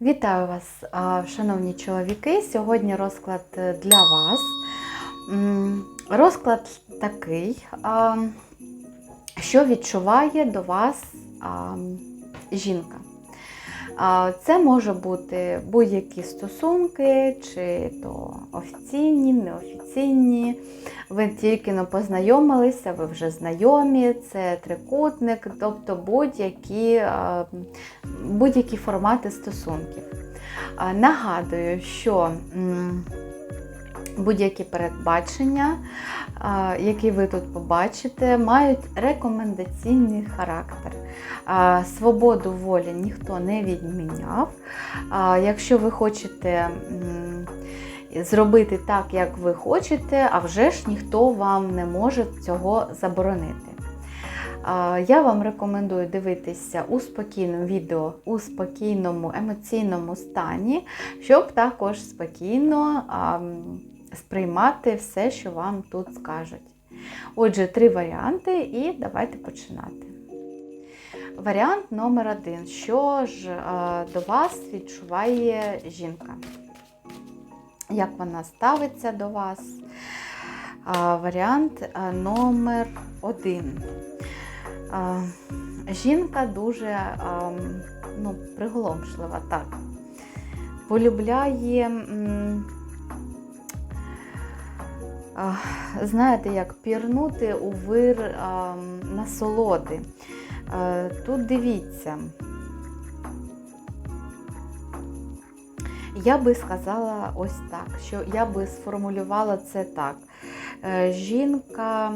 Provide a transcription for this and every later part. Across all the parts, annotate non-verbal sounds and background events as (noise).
Вітаю вас, шановні чоловіки. Сьогодні розклад е, для вас. Розклад такий, що відчуває до вас жінка. Це може бути будь-які стосунки, чи то офіційні, неофіційні. Ви тільки не познайомилися, ви вже знайомі, це трикутник, тобто будь-які будь-які формати стосунків. Нагадую, що будь-які передбачення, які ви тут побачите, мають рекомендаційний характер. Свободу волі ніхто не відміняв. Якщо ви хочете зробити так, як ви хочете, а вже ж ніхто вам не може цього заборонити. Я вам рекомендую дивитися у спокійному відео у спокійному емоційному стані, щоб також спокійно сприймати все, що вам тут скажуть. Отже, три варіанти, і давайте починати. Варіант номер один. Що ж а, до вас відчуває жінка? Як вона ставиться до вас? А, Варіант номер один. Жінка дуже а, ну, приголомшлива, так. Полюбляє, знаєте, як пірнути у вир насолоди. Тут дивіться. Я би сказала ось так, що я би сформулювала це так. Е, Жінка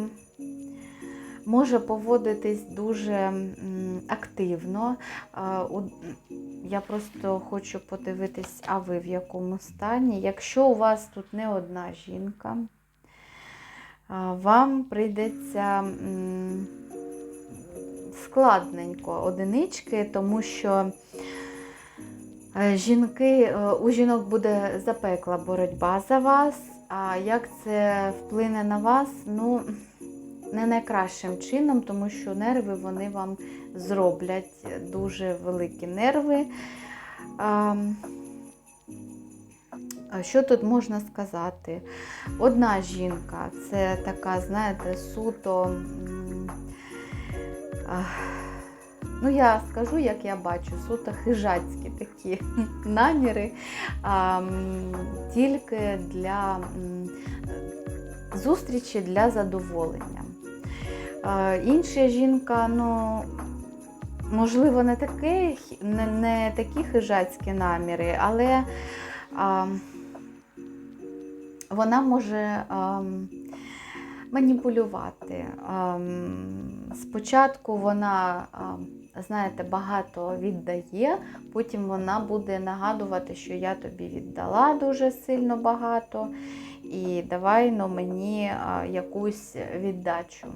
може поводитись дуже активно. Я просто хочу подивитись, а ви в якому стані. Якщо у вас тут не одна жінка, вам прийдеться складненько одинички, тому що е, жінки, е, у жінок буде запекла боротьба за вас. А як це вплине на вас? Ну, не найкращим чином, тому що нерви вони вам зроблять дуже великі нерви. Що тут можна сказати? Одна жінка це така, знаєте, суто. Ну, я скажу, як я бачу, суто хижацькі такі (laughs) наміри, тільки для зустрічі для задоволення. Інша жінка, ну, можливо, не, таке, не, не такі хижацькі наміри, але а, вона може а, маніпулювати. А, спочатку вона, а, знаєте, багато віддає, потім вона буде нагадувати, що я тобі віддала дуже сильно багато, і давай ну, мені а, якусь віддачу.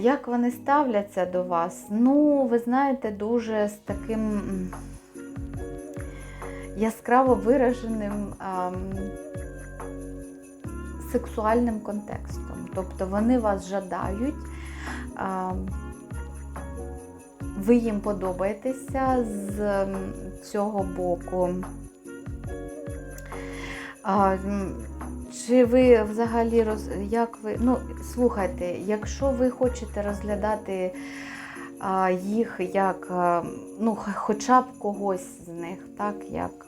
Як вони ставляться до вас? Ну, ви знаєте, дуже з таким яскраво вираженим ам, сексуальним контекстом. Тобто вони вас жадають, ам, ви їм подобаєтеся з цього боку. Чи ви взагалі роз... як ви. Ну, слухайте, якщо ви хочете розглядати їх як, ну, хоча б когось з них, так, як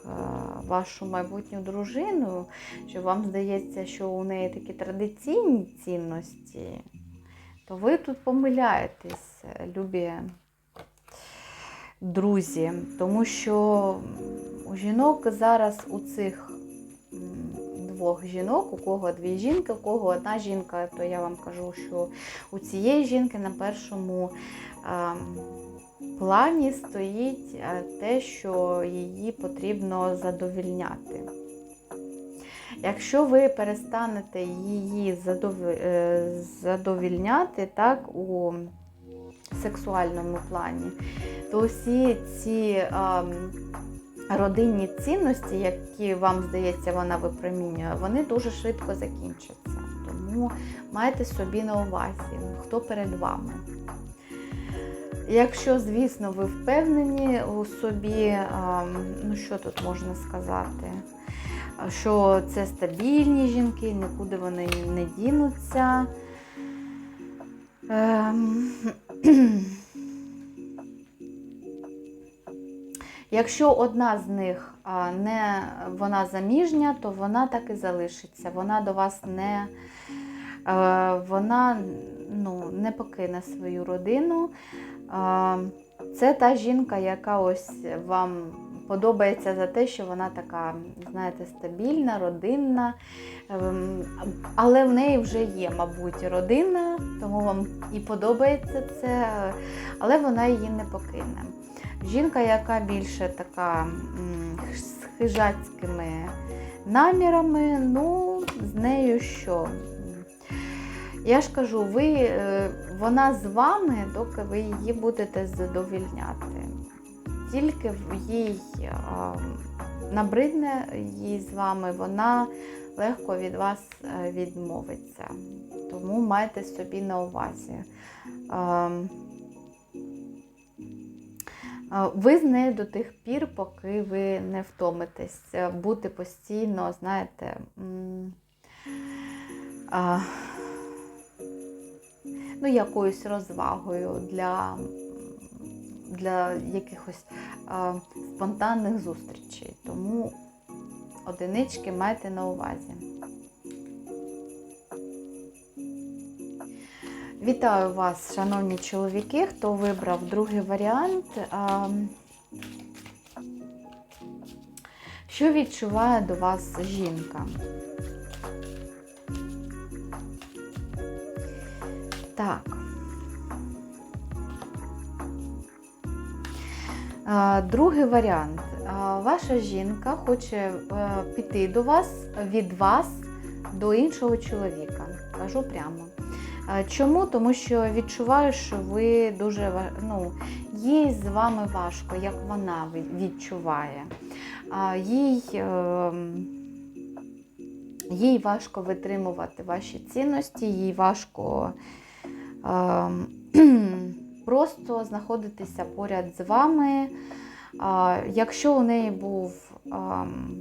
вашу майбутню дружину, що вам здається, що у неї такі традиційні цінності, то ви тут помиляєтесь, любі друзі, тому що у жінок зараз у цих двох жінок, у кого дві жінки, у кого одна жінка, то я вам кажу, що у цієї жінки на першому ем, плані стоїть е, те, що її потрібно задовільняти. Якщо ви перестанете її е, задовільняти так, у сексуальному плані, то всі ці ем, родинні цінності, які вам здається, вона випромінює, вони дуже швидко закінчаться. Тому майте собі на увазі, хто перед вами. Якщо, звісно, ви впевнені у собі, ну що тут можна сказати? Що це стабільні жінки, нікуди вони не дінуться. (clears throat) Якщо одна з них не вона заміжня, то вона так і залишиться. Вона до вас не, е, вона, ну, не покине свою родину. Це та жінка, яка ось вам подобається за те, що вона така, знаєте, стабільна, родинна. Ем, Але в неї вже є, мабуть, родина, тому вам і подобається це, але вона її не покине. Жінка, яка більше така з хижацькими намірами, ну, з нею що? Я ж кажу, ви, е, вона з вами, доки ви її будете задовільняти. Тільки їй набридне їй з вами, вона легко від вас е, відмовиться. Тому майте собі на увазі. Ви з нею до тих пір, поки ви не втомитесь, е, бути постійно, знаєте, а, ну, якоюсь розвагою для, для якихось а, спонтанних зустрічей. Тому одинички майте на увазі. Вітаю вас, шановні чоловіки, хто вибрав другий варіант. Що відчуває до вас жінка? Так. Другий варіант. Ваша жінка хоче е, піти до вас від вас до іншого чоловіка. Кажу прямо. Чому? Тому що відчуваю, що ви дуже ну, їй з вами важко, як вона відчуває. Їй, ем, їй важко витримувати ваші цінності, їй важко ем, (clears throat) просто знаходитися поряд з вами. Якщо у неї був ем,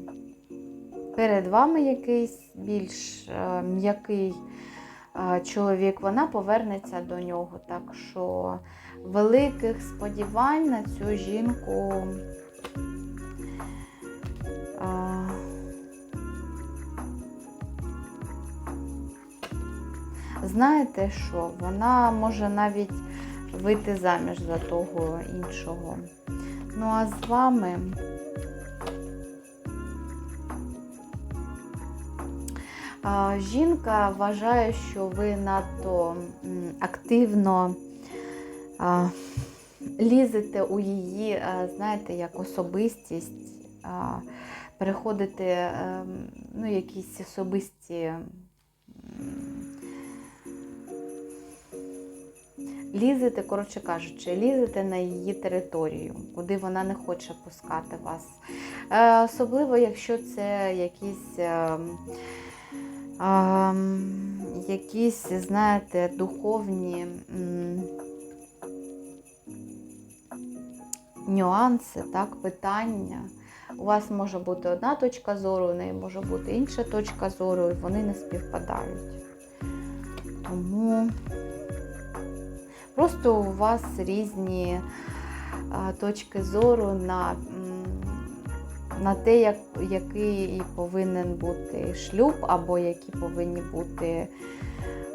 перед вами якийсь більш е, м'який чоловік, вона повернеться до нього. Так що великих сподівань на цю жінку. Знаєте що? Вона може навіть вийти заміж за того іншого. Ну а з вами жінка вважає, що ви надто активно лізете у її, знаєте, як особистість, переходите ем, ну, якісь особисті. Лізете, коротше кажучи, лізете на її територію, куди вона не хоче пускати вас. Е, особливо, якщо це якісь, е, якісь знаєте, духовні м, нюанси, так, питання. У вас може бути одна точка зору, у неї може бути інша точка зору, і вони не співпадають. Тому. Просто у вас різні а, точки зору на, на те, як, який повинен бути шлюб, або які повинні бути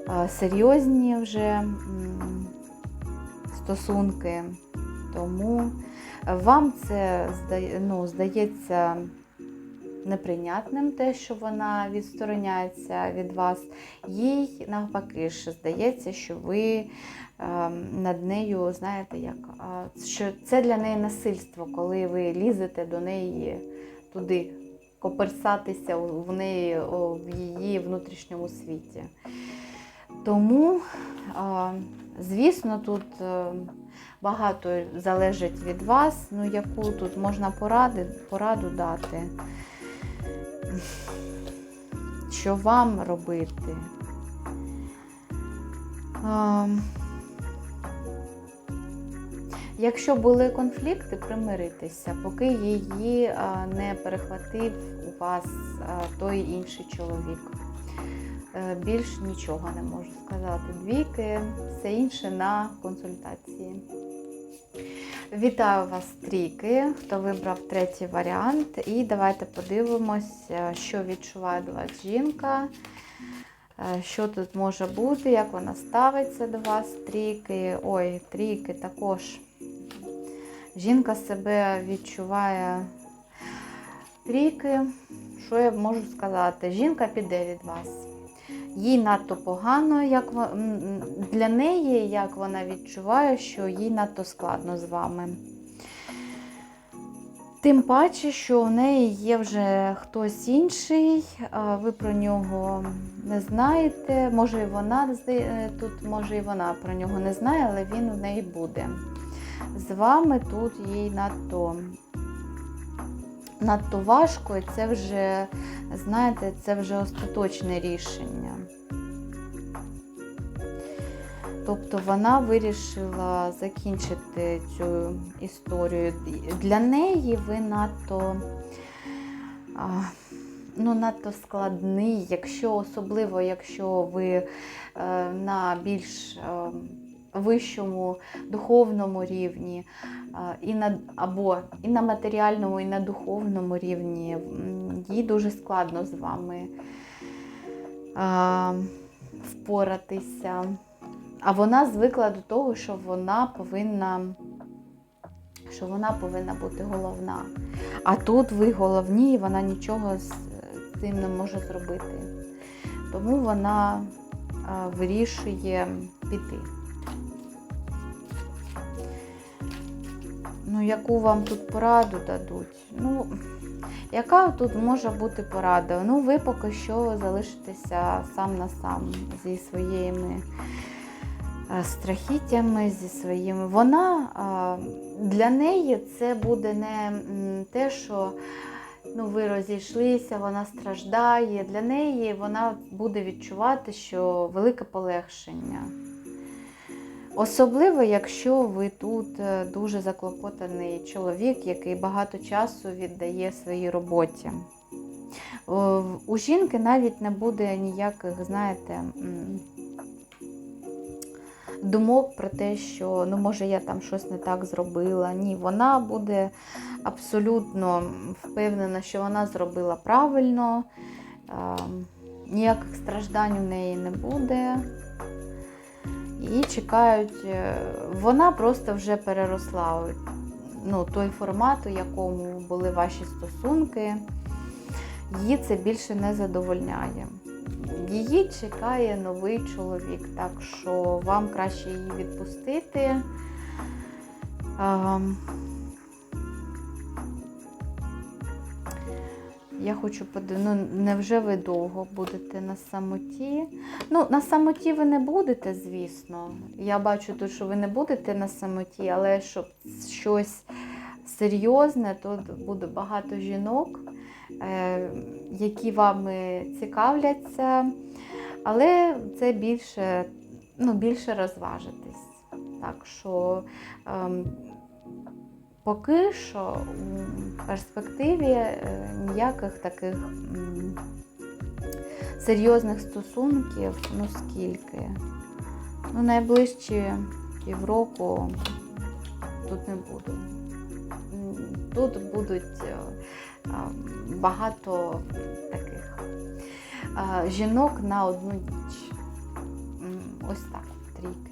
а, серйозні вже стосунки. Тому вам це ну, здається неприйнятним те, що вона відстороняється від вас. Їй навпаки ж здається, що ви ем, над нею, знаєте, як що це для неї насильство, коли ви лізете до неї туди, коперсатися в неї в її внутрішньому світі. Тому, звісно, тут е, багато залежить від вас, ну яку тут можна поради, пораду дати, що вам робити. А, Якщо були конфлікти, примиритися, поки її не перехватив у вас той інший чоловік. Е, Більш нічого не можу сказати. Двійки, все інше на консультації. Вітаю вас, трійки, хто вибрав третій варіант. І давайте подивимось, е, що відчуває до вас жінка, е, що тут може бути, як вона ставиться до вас, трійки. Ой, трійки також. Жінка себе відчуває трійки. Що я можу сказати? Жінка піде від вас. Їй надто погано, як для неї, як вона відчуває, що їй надто складно з вами. Тим паче, що у неї є вже хтось інший, ви про нього не знаєте. Може, і вона е, тут, може, і вона про нього не знає, але він в неї буде. З вами тут їй надто, надто важко, і це вже, знаєте, це вже остаточне рішення. Тобто вона вирішила закінчити цю історію. Для неї ви надто, ну, надто складний, якщо особливо, якщо ви е, на більш е, вищому духовному рівні, е, і на, або і на матеріальному, і на духовному рівні, їй дуже складно з вами е, впоратися. А вона звикла до того, що вона повинна, що вона повинна бути головна. А тут ви головні, і вона нічого з цим не може зробити. Тому вона вирішує піти. Ну, яку вам тут пораду дадуть? Ну, яка тут може бути порада? Ну, ви поки що залишитеся сам на сам зі своїми е, страхіттями, зі своїми. Вона для неї це буде не те, що ну, ви розійшлися, вона страждає. Для неї вона буде відчувати, що велике полегшення. Особливо, якщо ви тут е, дуже заклопотаний чоловік, який багато часу віддає своїй роботі. У жінки навіть не буде ніяких, знаєте, думок про те, що ну, може я там щось не так зробила. Ні, вона буде абсолютно впевнена, що вона зробила правильно, е, ніяких страждань у неї не буде. І чекають, е, вона просто вже переросла ну, той формат, у якому були ваші стосунки. Її це більше не задовольняє. Її чекає новий чоловік, так що вам краще її відпустити. Я хочу подивитися, ну невже ви довго будете на самоті? Ну, на самоті ви не будете, звісно. Я бачу тут, що ви не будете на самоті, але щоб щось серйозне, тут буде багато жінок, е, які вами цікавляться, але це більше, ну, більше розважитись. Так що ем, поки що в перспективі е, ніяких таких серйозних стосунків, ну скільки. Ну, найближчі півроку тут не буду. Тут будуть е, багато таких жінок на одну ніч. Ось так, трійки.